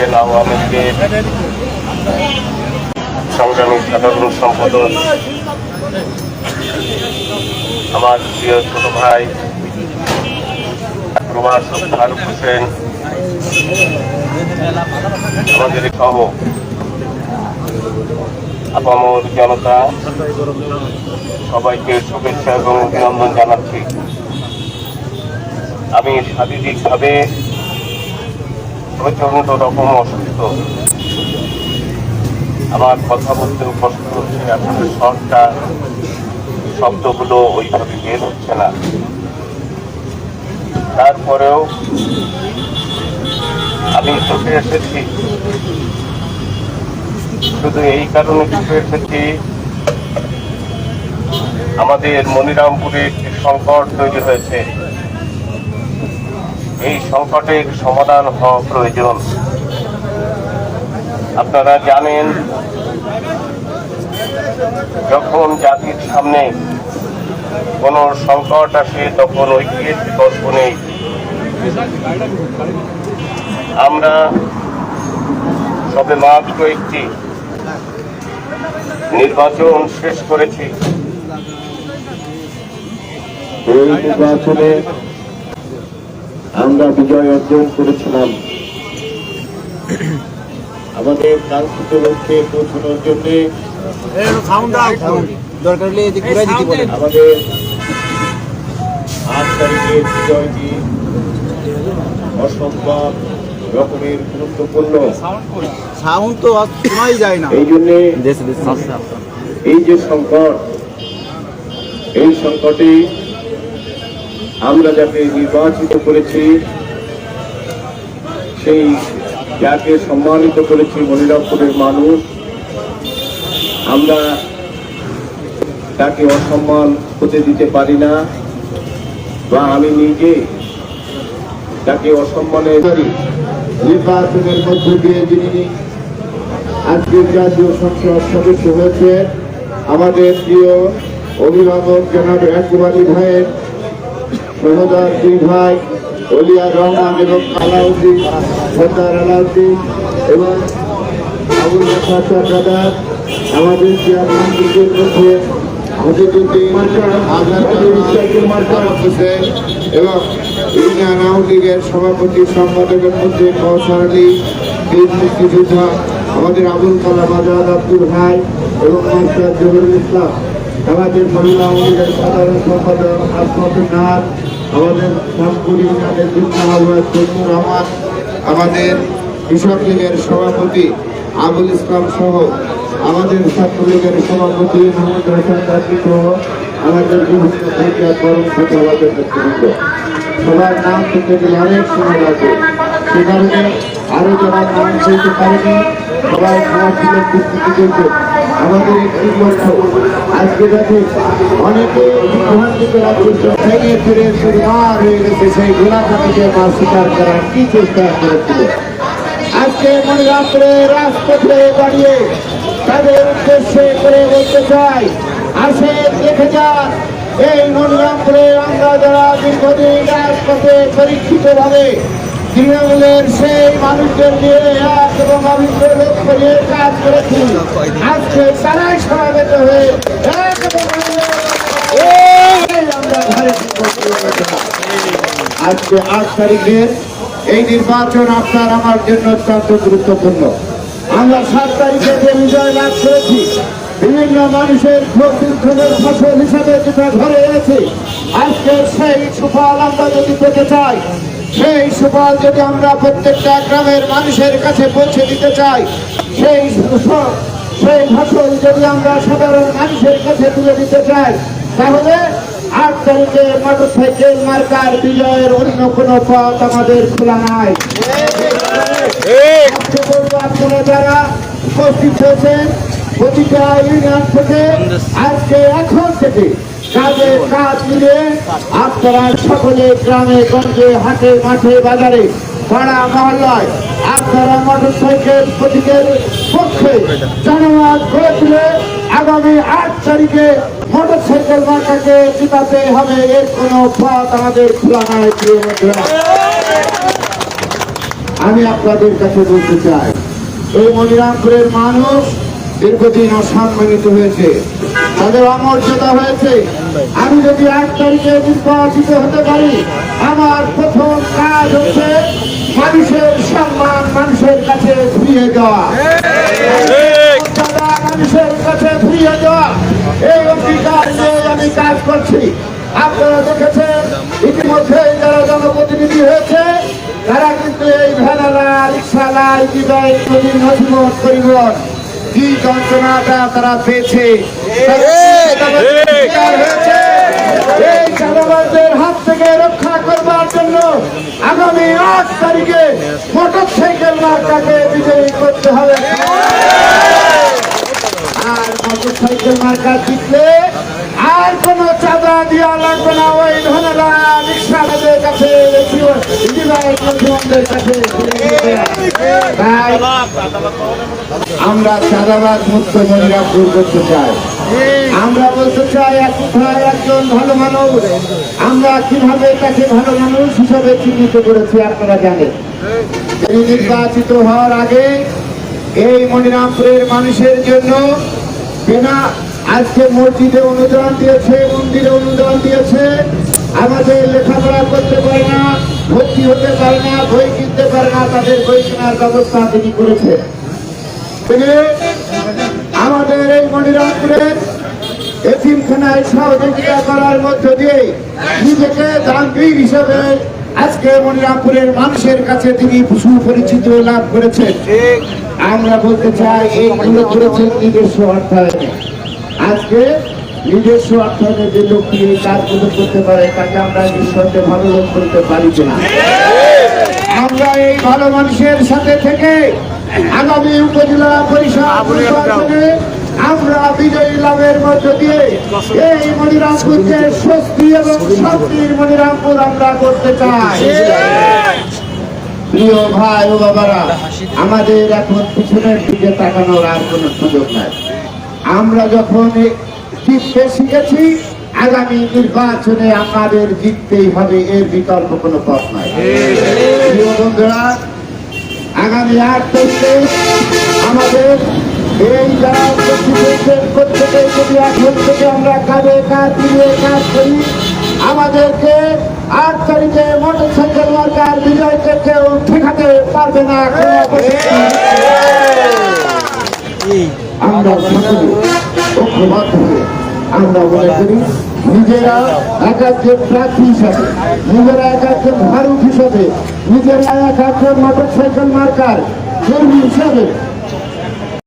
Asian Awami লীগের সংগ্রামী সাধারণ সম্পাদক, আমার প্রিয় ছোট ভাই প্রবাস ফারুক হোসেন, আমাদের সহ আপামর জনতা, সবাইকে শুভেচ্ছা এবং অভিনন্দন জানাচ্ছি। আমি শারীরিকভাবে প্রচণ্ড রকম অসুস্থ। আমার কথা বলতেও কষ্ট হচ্ছে আসলে শর্টটা শব্দগুলো ওইভাবে বের হচ্ছে না। তারপরেও আমি চোখে এসেছি। শুধু এই কারণে চোখে এসেছি, আমাদের মনিরামপুরে একটি সংকট তৈরি হয়েছে। এই সংকটের সমাধান হওয়া প্রয়োজন। আপনারা জানেন, যখন জাতির সামনে কোন সংকট আসে, তখন ঐক্যের বিকল্প নেই। আমরা সবে মাত্র একটি নির্বাচন শেষ করেছি। এই নির্বাচনে আমরা বিজয় অর্জন করেছিলাম। আমাদের কাঙ্ক্ষিত লক্ষ্যে পৌঁছানোর জন্য আমাদের আট তারিখের বিজয়টি অসম্ভব রকমের গুরুত্বপূর্ণ সাউন্ড তো আর শোনাই যায় না। এই জন্যে এই যে সংকট এই সংকটে আমরা যাকে নির্বাচিত করেছি, সেই যাকে সম্মানিত করেছি মনিরামপুরের মানুষ, আমরা তাকে অসম্মান হতে দিতে পারি না বা আমি নিজে তাকে অসম্মানে নির্বাচনের মধ্য দিয়ে যিনি আজকের জাতীয় সংসদ সদস্য হয়েছে আমাদের প্রিয় অভিভাবক জনাব একুবারি ভাইয়ের সহদার দুই ভাই, অলিয়া রহমান এবং আলাউদ্দিন সর্দার আলাউদ্দিন এবং আবুল হাসান সরকার আমাদের চেয়ারম্যানদের মধ্যে এবং সভাপতি সম্পাদকের মধ্যে মুক্তিযোদ্ধা আমাদের আবুল কালাম আজাদ আব্দুল ভাই এবং মাস্টার ইসলাম। আমাদের মহিলা আওয়ামী সাধারণ সম্পাদক আসমতুল নাথ আমাদের যুগ্ম আহ্বায়ক রহমান। আমাদের কৃষক লীগের সভাপতি আবুল ইসলাম সহ আমাদের ছাত্রলীগের সভাপতি মোহাম্মদ হাসান রাজি সহ আমাদের বিভিন্ন আমাদের নেতৃবৃন্দ। সবার নাম করতে গেলে অনেক সময় লাগবে সে কারণে আরও যারা নাম বলতে পারেনি। সবাই খাওয়া ছিল প্রস্তুতি করবে আমাদের একটি লক্ষ্য আজকে দেখে অনেকে বিভ্রান্তিতে ফিরে সুরমার হয়ে গেছে, সেই গোলাপাতিকে মা স্বীকার করার কি চেষ্টা করেছিল? আজকে মনে রাত্রে রাজপথে দাঁড়িয়ে তাদের উদ্দেশ্যে করে বলতে চাই আসে দেখে যান, এই মনিরামপুরে আমরা যারা দীর্ঘদিন রাজপথে পরীক্ষিত ভাবে তৃণমূলের সেই মানুষদের নিয়ে এক এবং লক্ষ্য নিয়ে কাজ করেছি। আজকে তারাই সমাবেত হয়ে আজকে আট তারিখের এই নির্বাচন আপনার আমার জন্য অত্যন্ত গুরুত্বপূর্ণ। আমরা সাত তারিখে যে বিজয় লাভ করেছি, বিভিন্ন মানুষের দীর্ঘদিনের ফসল হিসাবে যেটা ঘরে এনেছে, আজকে সেই সুফল আমরা যদি পেতে চাই সেই সুফল যদি আমরা প্রত্যেকটা গ্রামের মানুষের কাছে পৌঁছে দিতে চাই, সেই সেই ফসল যদি আমরা সাধারণ মানুষের কাছে তুলে দিতে চাই, তাহলে আট তারিখে মোটর সাইকেল মার্কার বিজয়ের অন্য কোনো পথ আমাদের খোলা নাই। আপনারা যারা উপস্থিত হয়েছেন প্রতিটা ইউনিয়ন থেকে, আজকে এখন থেকে কাজে কাজ মিলে আপনারা সকলে গ্রামে, গঞ্জে, হাটে, মাঠে, বাজারে, পাড়া, মহল্লায় আপনারা মোটর সাইকেল প্রতীকের পক্ষে জনমত গড়ে তুলে আগামী আট তারিখে মোটর সাইকেল মার্কাকে জিতাতে হবে, এর কোনো পথ আমাদের খোলা নাই আমি আপনাদের কাছে বলতে চাই, এই মনিরামপুরের মানুষ দীর্ঘদিন অসম্মানিত হয়েছে। তাদের অমর্যাদা হয়েছে। আমি যদি এক তারিখে নির্বাচিত হতে পারি, আমার প্রথম কাজ হচ্ছে মানুষের সম্মান মানুষের কাছে ফিরিয়ে দেওয়া। মানুষের কাছে ফিরিয়ে দেওয়া। এই অঙ্গীকার আমি কাজ করছি। আপনারা দেখেছেন ইতিমধ্যে যারা জনপ্রতিনিধি হয়েছে, তারা কিন্তু এই ভ্যানালা রিক্সালা ইতিবাই নদীর নথিমত পরিবহন কি যন্ত্রণাটা তারা পেয়েছে? এই! চাঁদাবাজদের হাত থেকে রক্ষা করবার জন্য আগামী আট তারিখে মোটর সাইকেল মার্কাকে বিজয়ী করতে হবে। আর মোটর সাইকেল মার্কা আমরা চাঁদাবাদ মুক্ত মনিরামপুর করতে চাই। আমরা বলতে চাই এক একজন ভালো মানুষ। আমরা কীভাবে তাকে ভালো মানুষ হিসাবে চিহ্নিত করেছি আপনারা জানেন। তিনি নির্বাচিত হওয়ার আগে এই মনিরামপুরের মানুষের জন্য বিনা আজকে মসজিদে অনুদান দিয়েছে, মন্দিরে অনুদান দিয়েছে। আমাদের লেখাপড়া করতে পারে না। ভর্তি হতে পারে না, বই কিনতে পারে না, তাদের বই কেনার ব্যবস্থা তিনি করেছেন। তিনি আমাদের এই মনিরামপুরের এতিমখানায় সহযোগিতা করার মধ্য দিয়ে নিজেকে দাম্ভিক হিসেবে আজকে মনিরামপুরের মানুষের কাছে তিনি সুপরিচিত লাভ করেছেন। আমরা বলতে চাই এইগুলো করেছেন নিজস্ব আজকে নিজস্ব অর্থায়নে যে লোকটি এই কাজগুলো করতে পারে, তাকে আমরা নিঃসন্দেহে ভালো লোক করতে পারি কিনা। আমরা এই ভালো মানুষের সাথে থেকে আগামী উপজেলা পরিষদ আমরা বিজয়ী লাভের মধ্য দিয়ে এই মনিরামপুরকে স্বস্তি এবং শান্তির মনিরামপুর আমরা করতে চাই। প্রিয় ভাই ও বাবারা, আমাদের এখন পিছনের দিকে তাকানোর আর কোনো সুযোগ নাই। আমরা যখন জিততে শিখেছি। আগামী নির্বাচনে আমাদের জিততেই হবে, এর বিকল্প কোনো পথ নাই। বন্ধুরা, আগামী আট তারিখে আমাদের এই যারা আমরা কাজে কাজ দিয়ে কাজ করি, আমাদেরকে আট তারিখে মোটর সাইকেল মার্কার বিজয়কে কেউ ঠেকাতে পারবে না আমরা ঐক্যবদ্ধ হয়ে আমরা মনে করি নিজেরা এক একজন প্রার্থী হিসাবে, নিজেরা এক একজন ভারত হিসাবে, নিজেরা এক একজন মোটর সাইকেল মার্কার কর্মী হিসাবে